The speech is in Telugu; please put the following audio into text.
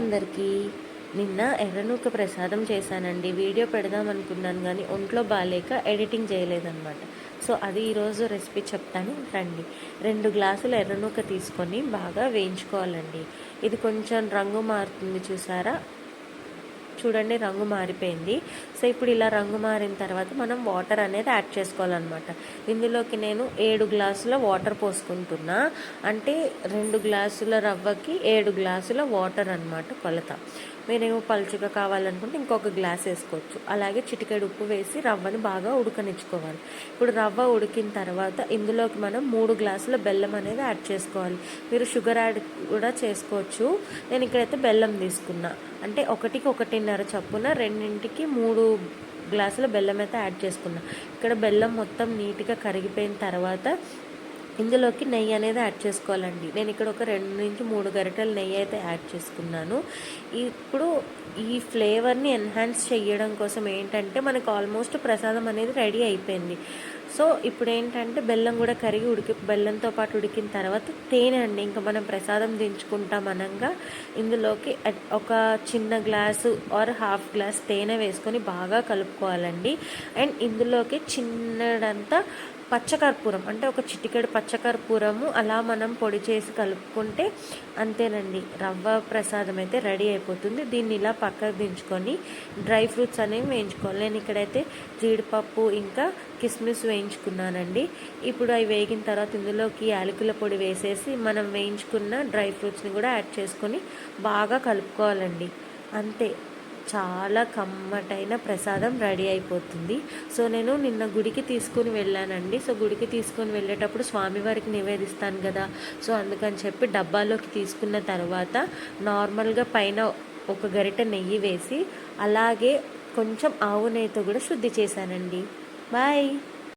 అందరికీ నిన్న ఎర్రనూక ప్రసాదం చేశానండి. వీడియో పెడదాం అనుకున్నాను కానీ ఒంట్లో బాగాలేక ఎడిటింగ్ చేయలేదన్నమాట. సో అది ఈరోజు రెసిపీ చెప్తాను. రండి. రెండు గ్లాసులు ఎర్రనూక తీసుకొని బాగా వేయించుకోవాలండి. ఇది కొంచెం రంగు మారుతుంది చూసారా? చూడండి రంగు మారిపోయింది. సో ఇప్పుడు ఇలా రంగు మారిన తర్వాత మనం వాటర్ అనేది యాడ్ చేసుకోవాలన్నమాట. ఇందులోకి నేను ఏడు గ్లాసుల వాటర్ పోసుకుంటున్నా. అంటే రెండు గ్లాసుల రవ్వకి ఏడు గ్లాసుల వాటర్ అన్నమాట కొలత. మీరేమో పలుచగా కావాలనుకుంటే ఇంకొక గ్లాస్ వేసుకోవచ్చు. అలాగే చిటికెడు ఉప్పు వేసి రవ్వని బాగా ఉడకనిచ్చుకోవాలి. ఇప్పుడు రవ్వ ఉడికిన తర్వాత ఇందులోకి మనం మూడు గ్లాసుల బెల్లం అనేది యాడ్ చేసుకోవాలి. మీరు షుగర్ యాడ్ కూడా చేసుకోవచ్చు. నేను ఇక్కడైతే బెల్లం తీసుకున్నా. అంటే ఒకటికి ఒకటిన్నర చప్పున రెండింటికి మూడు గ్లాసుల బెల్లం అయితే యాడ్ చేసుకున్నా. ఇక్కడ బెల్లం మొత్తం నీట్గా కరిగిపోయిన తర్వాత ఇందులోకి నెయ్యి అనేది యాడ్ చేసుకోవాలండి. నేను ఇక్కడ ఒక రెండు నుంచి మూడు గరిటెలు నెయ్యి అయితే యాడ్ చేసుకున్నాను. ఇప్పుడు ఈ ఫ్లేవర్ని ఎన్హాన్స్ చేయడం కోసం ఏంటంటే మనకు ఆల్మోస్ట్ ప్రసాదం అనేది రెడీ అయిపోయింది. సో ఇప్పుడు ఏంటంటే బెల్లం కూడా కరిగి ఉడికి బెల్లంతో పాటు ఉడికిన తర్వాత తేనె అండి. ఇంకా మనం ప్రసాదం దించుకుంటాం అనగా ఇందులోకి ఒక చిన్న గ్లాసు ఆర్ హాఫ్ గ్లాస్ తేనె వేసుకొని బాగా కలుపుకోవాలండి. అండ్ ఇందులోకి చిన్నడంతా పచ్చకర్పూరం అంటే ఒక చిటికెడు పచ్చకర్పూరము అలా మనం పొడి చేసి కలుపుకుంటే అంతేనండి. రవ్వ ప్రసాదం అయితే రెడీ అయిపోతుంది. దీన్ని ఇలా పక్కకు దించుకొని డ్రై ఫ్రూట్స్ అనేవి వేయించుకోవాలి. నేను ఇక్కడైతే జీడిపప్పు ఇంకా కిస్మిస్ వేయించుకున్నానండి. ఇప్పుడు అవి వేగిన తర్వాత ఇందులోకి యాలకుల పొడి వేసేసి మనం వేయించుకున్న డ్రై ఫ్రూట్స్ని కూడా యాడ్ చేసుకొని బాగా కలుపుకోవాలండి. అంతే. చాలా కమ్మటైన ప్రసాదం రెడీ అయిపోతుంది. సో నేను నిన్న గుడికి తీసుకుని వెళ్ళానండి. సో గుడికి తీసుకొని వెళ్ళేటప్పుడు స్వామివారికి నివేదిస్తాను కదా. సో అందుకని చెప్పి డబ్బాలోకి తీసుకున్న తర్వాత నార్మల్గా పైన ఒక గరిటె నెయ్యి వేసి అలాగే కొంచెం ఆవు నెయ్యితో కూడా శుద్ధి చేశానండి. బాయ్.